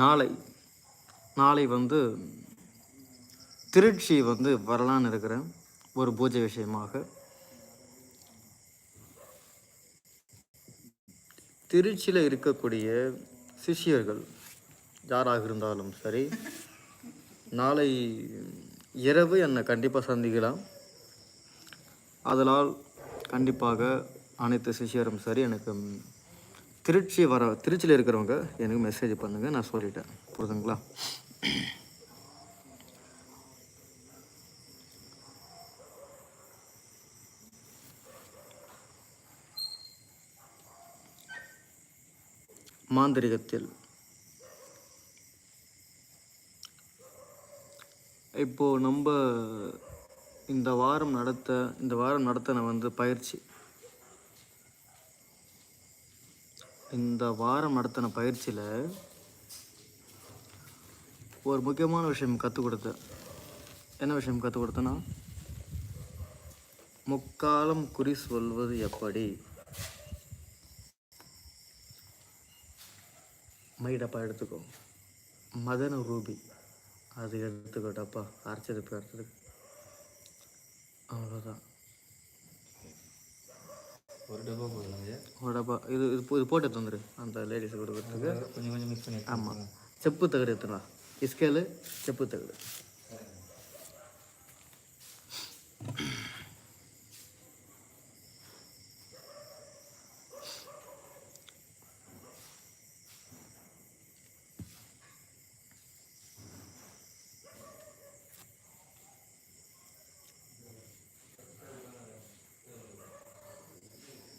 நாளை நாளை வந்து திருச்சி வந்து வரலான்னு இருக்கிறேன் ஒரு பூஜை விஷயமாக திருச்சியில் இருக்கக்கூடிய சிஷ்யர்கள் யாராக இருந்தாலும் சரி நாளை இரவு என்னை கண்டிப்பாக சந்திக்கலாம். அதனால் கண்டிப்பாக அனைத்து சிஷ்யரும் சரி எனக்கு திருச்சி வர திருச்சியில் இருக்கிறவங்க எனக்கு மெசேஜ் பண்ணுங்கள் நான் சொல்லிட்டேன். புரிதுங்களா? மாந்திரிகத்தில். இப்போ நம்ம இந்த வாரம் நடத்த இந்த வாரம் நடத்தின வந்து பயிற்சி. இந்த வாரம் நடத்தின பயிற்சியில் ஒரு முக்கியமான விஷயம் கற்றுக் கொடுத்தேன். என்ன விஷயம் கற்றுக் கொடுத்தேன்னா முக்காலம் குறி சொல்வது எப்படி? மை டப்பா எடுத்துக்கோ. மதன ரூபி. அது எடுத்துக்கோட்டப்பா. அரைச்சது இப்போ அவ்வளோதான் ஒரு டப்பா ஐயா. ஒரு டப்பா இது இது இது போட்டு எடுத்து வந்துரு. அந்த லேடிஸ் கொடுக்குறதுக்கு. கொஞ்சம் கொஞ்சம் மிக்ஸ் பண்ணி ஆமாம் செப்பு தகடு எடுத்துனா இஸ்கேலு செப்பு தகடு.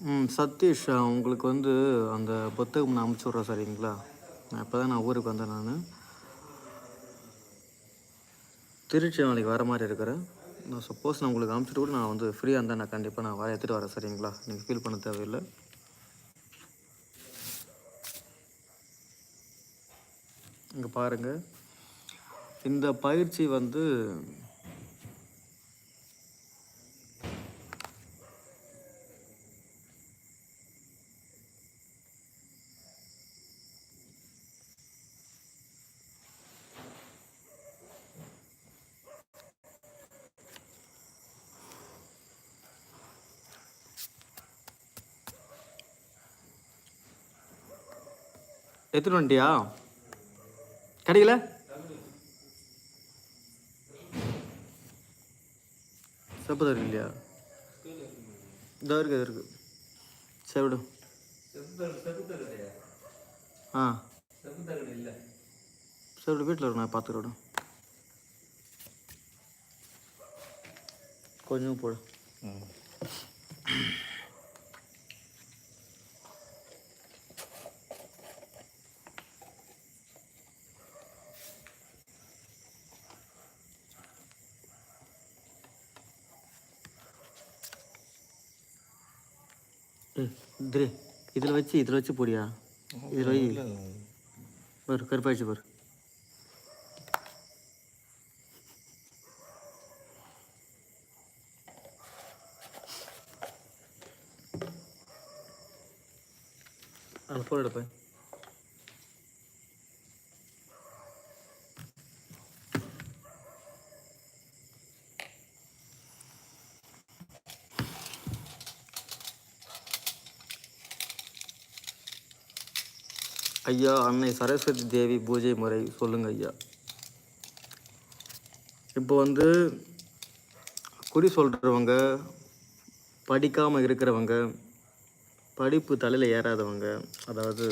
ம் சதீஷ் உங்களுக்கு வந்து அந்த புத்தகம் நான் அமுச்சு விட்றேன் சரிங்களா? இப்போ தான் நான் ஊருக்கு வந்தேன் நான். திருச்சி நாளைக்கு வர மாதிரி இருக்கிறேன் நான் சப்போஸ் நான் உங்களுக்கு அமுச்சுட்டு கூட நான் வந்து ஃப்ரீயாக இருந்தால் நான் கண்டிப்பாக நான் வர எடுத்துகிட்டு வரேன் சரிங்களா? நீங்கள் ஃபீல் பண்ண தேவையில்லை. இங்கே பாருங்கள் இந்த பயிற்சி வந்து எடுத்துட்டு வந்துட்டியா? கிடைக்கல செப்பு தருக்கு இல்லையா? இதோ இருக்கு இது இருக்கு. சரி விடு. ஆ. சரி விடு வீட்டில் இருக்கு நான் பார்த்துக்கிறேன் கொஞ்சம் போடு. ஏய் திரு இதில் வச்சு இதில் வச்சு போடியா? இதில் வை. பாரு கருப்பாயிடுச்சு பாரு. அது போட ஐயா அன்னை சரஸ்வதி தேவி பூஜை முறை சொல்லுங்கள் ஐயா. இப்போ வந்து குறி சொல்கிறவங்க படிக்காமல் இருக்கிறவங்க படிப்பு தலையில் ஏறாதவங்க அதாவது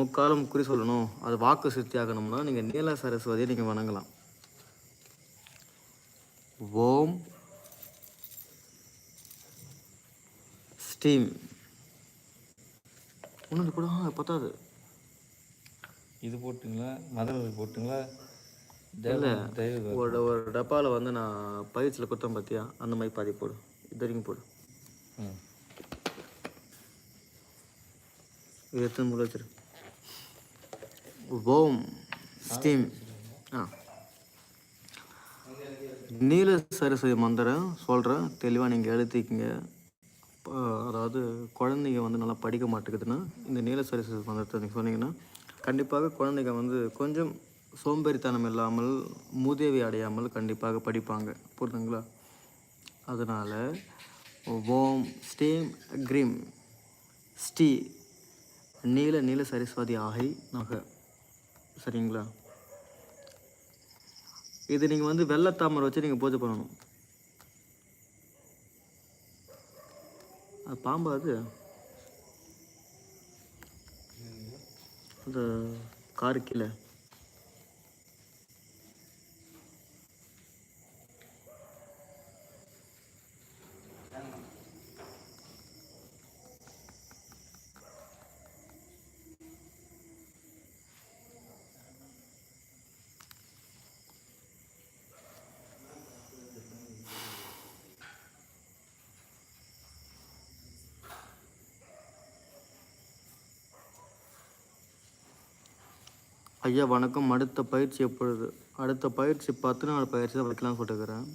முக்காலம் குறி சொல்லணும் அது வாக்கு சுத்தி ஆகணும்னா நீங்கள் நீல சரஸ்வதியை நீங்கள் வணங்கலாம். ஓம் ஸ்டீம் ஒன்று கூட பத்தாது. இது போட்டுங்களா? மதுரை போட்டுங்களா? ஒரு ஒரு டப்பாவில் வந்து நான் பயிற்சியில் கொடுத்தேன் பார்த்தியா அந்த மாதிரி பாதி போடு. இது வரைக்கும் போடு. இது எத்தனை முறை வச்சிரு. ஓம் ஸ்டீம். ஆ. நீல சரஸ்வதி மந்திரம் சொல்கிறேன் தெளிவாக நீங்கள் எழுதிக்கிங்க. ப- அதாவது குழந்தைங்க வந்து நல்லா படிக்க மாட்டேங்குதுன்னா இந்த நீலசரிசு மந்திரத்தை நீங்கள் சொன்னீங்கன்னா கண்டிப்பாக குழந்தைங்க வந்து கொஞ்சம் சோம்பேறித்தனம் இல்லாமல் மூதேவி அடையாமல் கண்டிப்பாக படிப்பாங்க. புரியுதுங்களா அதனால் ஓம் ஸ்டீம் க்ரீம் ஸ்டீ நீல நீல சரஸ்வதி ஆகை நகை. சரிங்களா? இது நீங்கள் வந்து வெள்ளத்தாமரை வச்சு நீங்கள் பூஜை பண்ணணும். பாம்பா அது? அந்த காரு கீழே. ஐயா வணக்கம். அடுத்த பயிற்சி எப்பொழுது? அடுத்த பயிற்சி பத்து நாள் பயிற்சி தான் வைக்கலாம்னு சொல்லிட்டுருக்கிறேன்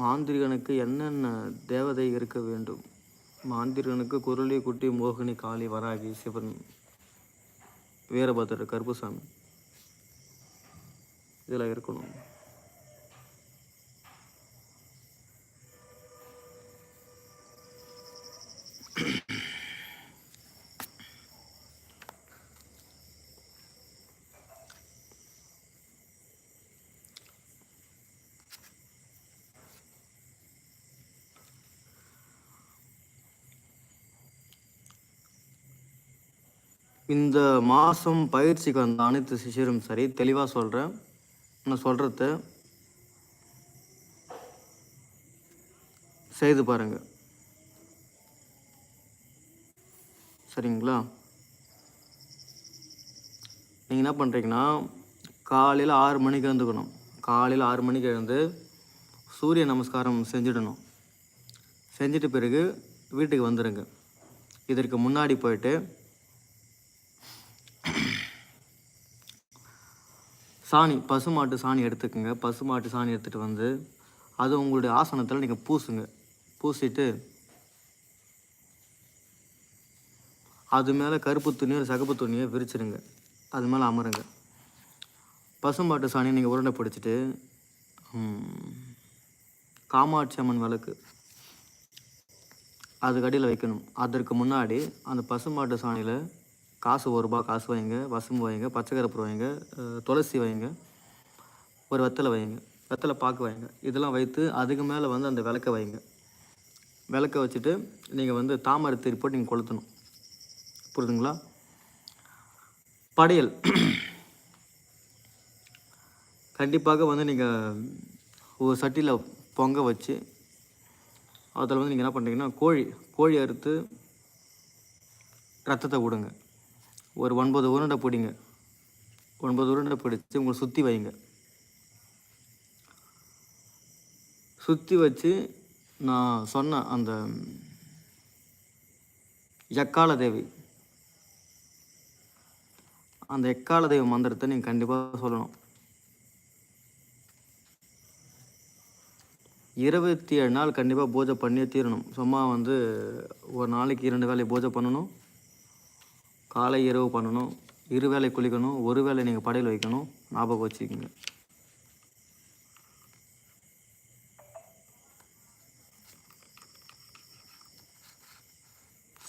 மாந்திரிகனுக்கு என்னென்ன தேவதை இருக்க வேண்டும்? மாந்திரிகனுக்கு குரளி குட்டி மோகினி காளி வராகி சிவன் வீரபத்திர கருப்புசாமி. இதெல்லாம் இருக்கணும். இந்த மாதம் பயிற்சிக்கு வந்த அனைத்து சிஷியரும் சரி தெளிவாக சொல்கிறேன் நான் சொல்கிறத செய்து பாருங்கள் சரிங்களா? நீங்கள் என்ன பண்ணுறீங்கன்னா காலையில் ஆறு மணிக்கு எழுந்துக்கணும். காலையில் ஆறு மணிக்கு எழுந்து சூரிய நமஸ்காரம் செஞ்சிடணும். செஞ்சிட்ட பிறகு வீட்டுக்கு வந்துடுங்க இதற்கு முன்னாடி போயிட்டு சாணி பசுமாட்டு சாணி எடுத்துக்கோங்க. பசுமாட்டு சாணி எடுத்துகிட்டு வந்து அது உங்களுடைய ஆசனத்தில் நீங்கள் பூசுங்க. பூசிட்டு அது மேலே கருப்பு துணியோ சகப்பு துணியோ விரிச்சிருங்க. அது மேலே அமருங்க. பசுமாட்டு சாணியை நீங்கள் உருண்டை பிடிச்சிட்டு காமாட்சி அம்மன் விளக்கு. அதுக்கு அடியில் வைக்கணும். அதற்கு முன்னாடி அந்த பசுமாட்டு சாணியில் காசு ஒரு ரூபா காசு வைங்க வசம்பு வைங்க பச்சை கருப்பு வைங்க துளசி வைங்க ஒரு வெத்தலை வைங்க வெத்தலை பாக்கு வைங்க இதெல்லாம் வைத்து அதுக்கு மேலே வந்து அந்த விளக்க வைங்க விளக்க வச்சுட்டு நீங்கள் வந்து தாமரை தீரி போட்டு நீங்கள் கொளுத்தணும். புரியுதுங்களா? படையல். கண்டிப்பாக வந்து நீங்கள் ஒரு சட்டியில் பொங்க வச்சு அதில் வந்து நீங்கள் என்ன பண்ணுறீங்கன்னா கோழி கோழி அறுத்து ரத்தத்தை விடுங்க. ஒரு ஒன்பது உருண்டை பிடிங்க. ஒன்பது உருண்டை பிடிச்சி உங்களை சுற்றி வைங்க. சுற்றி வச்சு நான் சொன்ன அந்த எக்கால தேவி. அந்த எக்கால தெய்வ மந்திரத்தை நீங்கள் கண்டிப்பாக சொல்லணும். இருபத்தி ஏழு நாள் கண்டிப்பாக பூஜை பண்ணியே தீரணும். சும்மா வந்து ஒரு நாளைக்கு இரண்டு வேளை பூஜை பண்ணணும். காலை இரவு பண்ணணும் இரு வேளை குளிக்கணும் ஒரு வேளை நீங்கள் படையல் வைக்கணும். ஞாபகம் வச்சுக்கோங்க.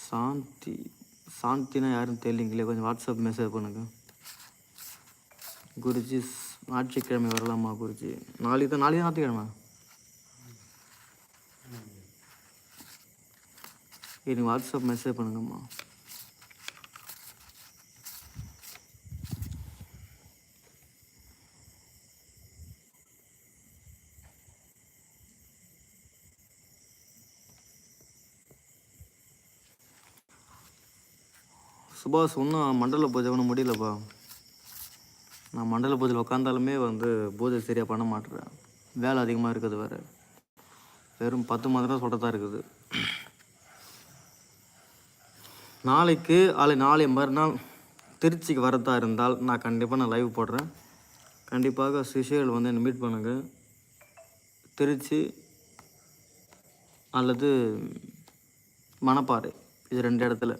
சாந்தி சாந்தினா யாருன்னு தெரியலீங்களே கொஞ்சம் வாட்ஸ்அப் மெசேஜ் பண்ணுங்க. குருஜி ஞாயிற்றுக்கிழமை வரலாமா குருஜி? நாளைக்கு தான் நாளைக்கு ஞாயிற்றுக்கிழமை? எனக்கு வாட்ஸ்அப் மெசேஜ் பண்ணுங்கம்மா. சுபாஷ் இன்னும் மண்டல பூஜை ஒன்றும் முடியலப்பா. நான் மண்டல பூஜையில் உட்காந்தாலுமே வந்து பூஜை சரியாக பண்ண மாட்டேறேன். வேலை அதிகமாக இருக்குது வேறு. வெறும் பத்து மாதம் சொல்கிறதா இருக்குது. நாளைக்கு ஆளை நாளை மறுநாள் திருச்சிக்கு வரதா இருந்தால் நான் கண்டிப்பாக நான் லைவ் போடுறேன். கண்டிப்பாக சிஷியர்கள் வந்து என்னை மீட் பண்ணுங்கள் திருச்சி அல்லது மணப்பாறை இது ரெண்டு இடத்துல.